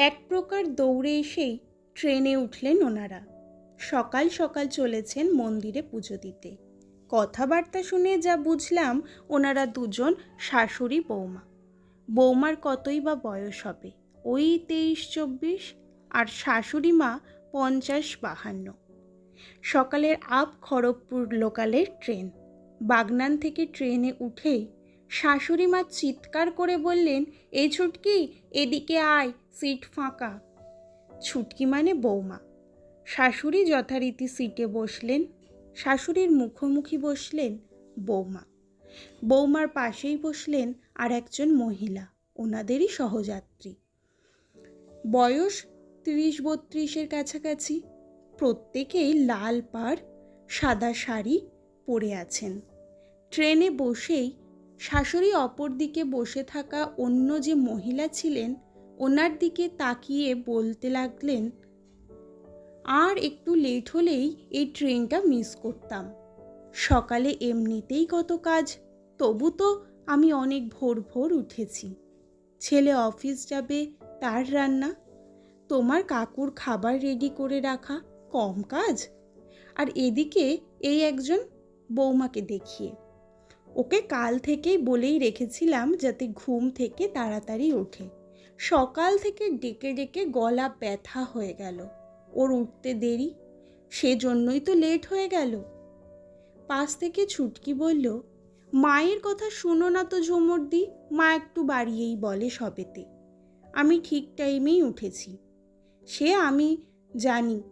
এক প্রকার দৌড়ে এসেই ট্রেনে উঠলেন ওনারা। সকাল সকাল চলেছেন মন্দিরে পুজো দিতে। কথাবার্তা শুনে যা বুঝলাম, ওনারা দুজন শাশুড়ি বৌমা। বৌমার কতই বা বয়স হবে? ওই তেইশ, চব্বিশ, আর শাশুড়ি মা পঞ্চাশ, বাহান্ন। সকালের আপ খড়গপুর লোকালের ট্রেন। বাগনান থেকে ট্রেনে উঠেই শাশুড়ি মা চিৎকার করে বললেন এই ছুটকি, এদিকে আয়, সিট ফাঁকা। ছুটকি মানে বৌমা। শাশুড়ি যথারীতি সিটে বসলেন, শাশুড়ির মুখোমুখি বসলেন বৌমা। বৌমার পাশেই বসলেন আর একজন মহিলা ওনাদেরই সহযাত্রী। বয়স তিরিশ বত্রিশের কাছাকাছি, প্রত্যেকেই লাল পাড়, সাদা শাড়ি পরে আছেন। ট্রেনে বসেই শাশুড়ি অপর দিকে বসে থাকা অন্য যে মহিলা ছিলেন, ওনার দিকে তাকিয়ে বলতে লাগলেন, আর একটু লেট হলেই এই ট্রেনটা মিস করতাম। সকালে এমনিতেই কত কাজ, তবু তো আমি অনেক ভোর ভোর উঠেছি। ছেলে অফিস যাবে, তার রান্না, তোমার কাকুর খাবার রেডি করে রাখা, কম কাজ, আর এদিকে এই একজন বৌমাকে দেখিয়ে। ওকে কাল থেকেই বলেই রেখেছিলাম যাতে ঘুম থেকে তাড়াতাড়ি ওঠে। সকাল থেকে ডেকে ডেকে গলা ব্যথা হয়ে গেল। ওর উঠতে দেরি, সেজন্যই তো লেট হয়ে গেল। পাশ থেকে ছুটকি বলল, মায়ের কথা শুনো না তো ঝুমুর দি মা একটু বাড়িয়েই বলে সবেতে। আমি ঠিক টাইমেই উঠেছি। সে আমি জানি,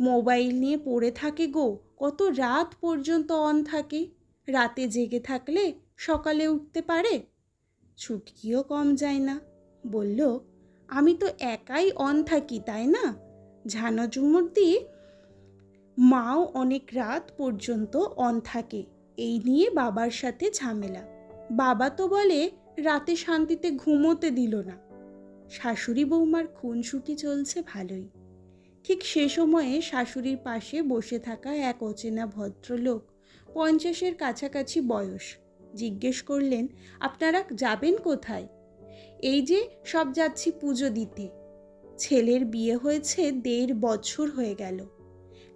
মোবাইল নিয়ে পড়ে থাকে গো, কত রাত পর্যন্ত অন থাকে। রাতে জেগে থাকলে সকালে উঠতে পারে? ছুটকিও কম যায় না। বলল, আমি তো একাই অন থাকি, তাই না? ঝানা ঝুমুরদি মাও অনেক রাত পর্যন্ত অন থাকে। এই নিয়ে বাবার সাথে ঝামেলা। বাবা তো বলে, রাতে শান্তিতে ঘুমোতে দিল না। শাশুড়ি বৌমার খুনসুটি চলছে ভালোই। ঠিক সে সময়ে শাশুড়ির পাশে বসে থাকা এক অচেনা ভদ্রলোক পঞ্চাশের কাছাকাছি বয়স। জিজ্ঞেস করলেন, আপনারা যাবেন কোথায়? এই যে, সব যাচ্ছি পুজো দিতে। ছেলের বিয়ে হয়েছে দেড় বছর হয়ে গেল।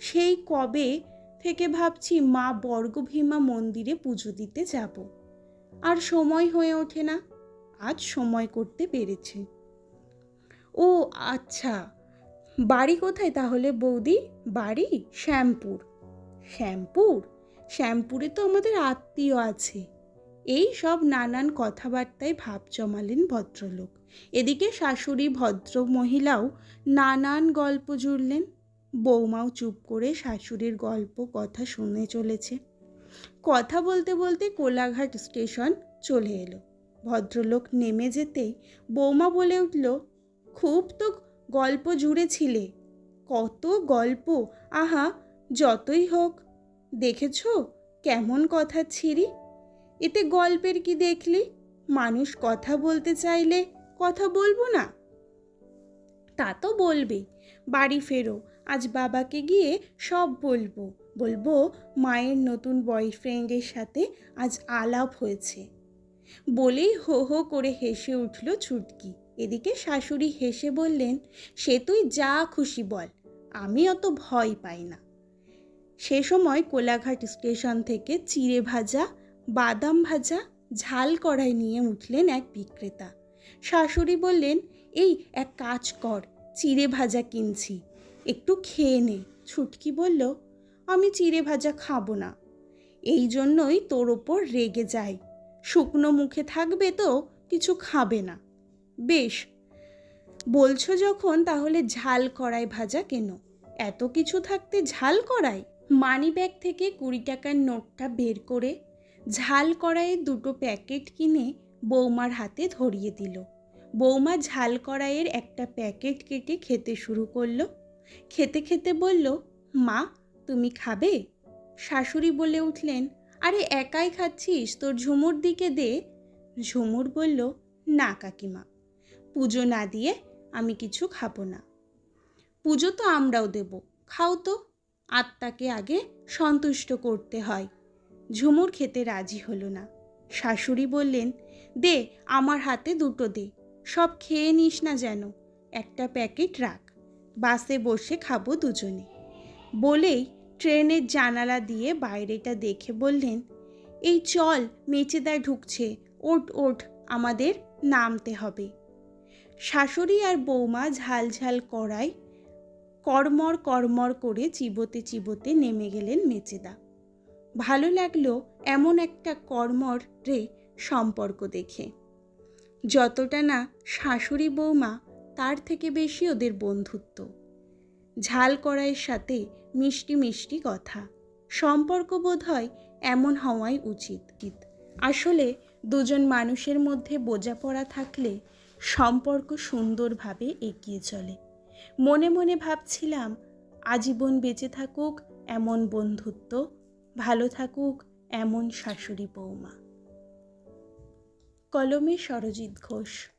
সেই কবে থেকে ভাবছি মা বর্গভীমা মন্দিরে পুজো দিতে যাব। আর সময় হয়ে ওঠে না। আজ সময় করতে পেরেছি। ও আচ্ছা। বাড়ি কোথায় তাহলে বৌদি? বাড়ি শ্যামপুর? শ্যামপুর? শ্যামপুরে তো আমাদের আত্মীয় আছে। এই সব নানান কথাবার্তায় ভাব জমালেন ভদ্রলোক। এদিকে শাশুড়ি ভদ্র মহিলাও নানান গল্প জুড়লেন। বৌমাও চুপ করে শাশুড়ির গল্প কথা শুনে চলেছে। কথা বলতে বলতে কোলাঘাট স্টেশন চলে এলো। ভদ্রলোক নেমে যেতেই বৌমা বলে উঠল, খুব তো গল্প জুড়েছিলে। কত গল্প, আহা, যতই হোক। দেখেছ কেমন কথা ছিরি? এতে গল্পের কি দেখলি? মানুষ কথা বলতে চাইলে কথা বলব না? তা তো বলবে। বাড়ি ফেরো, আজ বাবাকে গিয়ে সব বলব। বলব মায়ের নতুন বয়ফ্রেন্ডের সাথে আজ আলাপ হয়েছে। বলেই হো হো করে হেসে উঠল ছুটকি এদিকে শাশুড়ি হেসে বললেন, সে তুই যা খুশি বল, আমি অত ভয় পাই না। সে সময় কোলাঘাট স্টেশন থেকে চিড়ে ভাজা, বাদাম ভাজা, ঝাল কড়াই নিয়ে উঠলেন এক বিক্রেতা। শাশুড়ি বললেন, এই এক কাজ কর, চিড়ে ভাজা কিনছি, একটু খেয়ে নে। ছুটকি বলল, আমি চিড়ে ভাজা খাব না। এই জন্যই তোর ওপর রেগে যাই। শুকনো মুখে থাকবে তো, কিছু খাবে না। বেশ, বলছো যখন তাহলে ঝাল কড়াই ভাজা কেন? এত কিছু থাকতে ঝাল কড়াই? মানি ব্যাগ থেকে কুড়ি টাকার নোটটা বের করে ঝাল কড়াইয়ের দুটো প্যাকেট কিনে বৌমার হাতে ধরিয়ে দিল। বৌমা ঝাল কড়াইয়ের একটা প্যাকেট কেটে খেতে শুরু করল। খেতে খেতে বলল, মা, তুমি খাবে? শাশুড়ি বলে উঠলেন, আরে একাই খাচ্ছিস, তোর ঝুমুর দিকে দে। ঝুমুর বলল, না কাকিমা, পুজো না দিয়ে আমি কিছু খাব না। পুজো তো আমরাও দেব, খাও তো। আত্মাকে আগে সন্তুষ্ট করতে হয়। ঝুমুর খেতে রাজি হলো না। শাশুড়ি বললেন, দে, আমার হাতে দুটো দে। সব খেয়ে নিস না যেন। একটা প্যাকেট রাখ। বাসে বসে খাব দুজনে। বলেই ট্রেনের জানালা দিয়ে বাইরেটা দেখে বললেন, এই চল মেচেদা ঢুকছে। ওট ওট আমাদের নামতে হবে। শাশুড়ি আর বৌমা ঝাল ঝাল করায় কর্মর কর্মর করে চিবোতে চিবোতে নেমে গেলেন মেচেদা। ভালো লাগল এমন একটা কর্মর রে সম্পর্ক দেখে। যতটা না শাশুড়ি বৌমা তার থেকে বেশি ওদের বন্ধুত্ব। ঝাল কড়াইয়ের সাথে মিষ্টি মিষ্টি কথা। সম্পর্ক বোধ হয় এমন হওয়াই উচিত। আসলে দুজন মানুষের মধ্যে বোঝাপড়া থাকলে সম্পর্ক সুন্দরভাবে এগিয়ে চলে। মনে মনে ভাবছিলাম, আজীবন বেঁচে থাকুক এমন বন্ধুত্ব, ভালো থাকুক এমন শাশুড়ি বৌমা। কলমে সরজিৎ ঘোষ।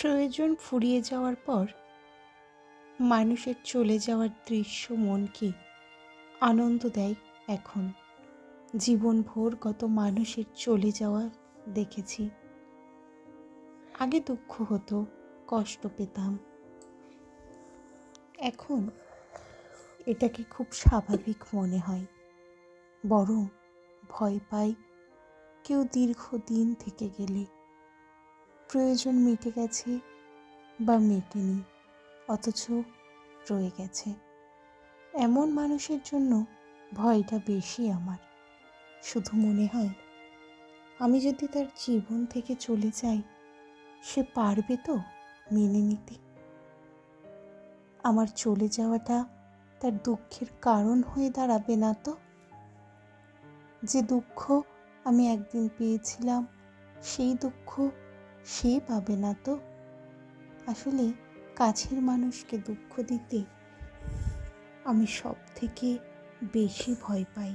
প্রয়োজন ফুরিয়ে যাওয়ার পর মানুষের চলে যাওয়ার দৃশ্য মনকে আনন্দ দেয় এখন। জীবনভর কত মানুষের চলে যাওয়া দেখেছি। আগে দুঃখ হতো কষ্ট পেতাম। এখন এটাকে খুব স্বাভাবিক মনে হয়। বরং ভয় পাই কেউ দীর্ঘদিন থেকে গেলে। প্রয়োজন মিটে গেছে বা মেটেনি, অথচ রয়ে গেছে। এমন মানুষের জন্য ভয়টা বেশি আমার। শুধু মনে হয়, আমি যদি তার জীবন থেকে চলে যাই, সে পারবে তো? মেনে নিতে। আমার চলে যাওয়াটা তার দুঃখের কারণ হয়ে দাঁড়াবে না তো? যে দুঃখ আমি একদিন পেয়েছিলাম, সেই দুঃখ সে পাবে না তো? আসলে কাছের মানুষকে দুঃখ দিতে আমি সব থেকে বেশি ভয় পাই।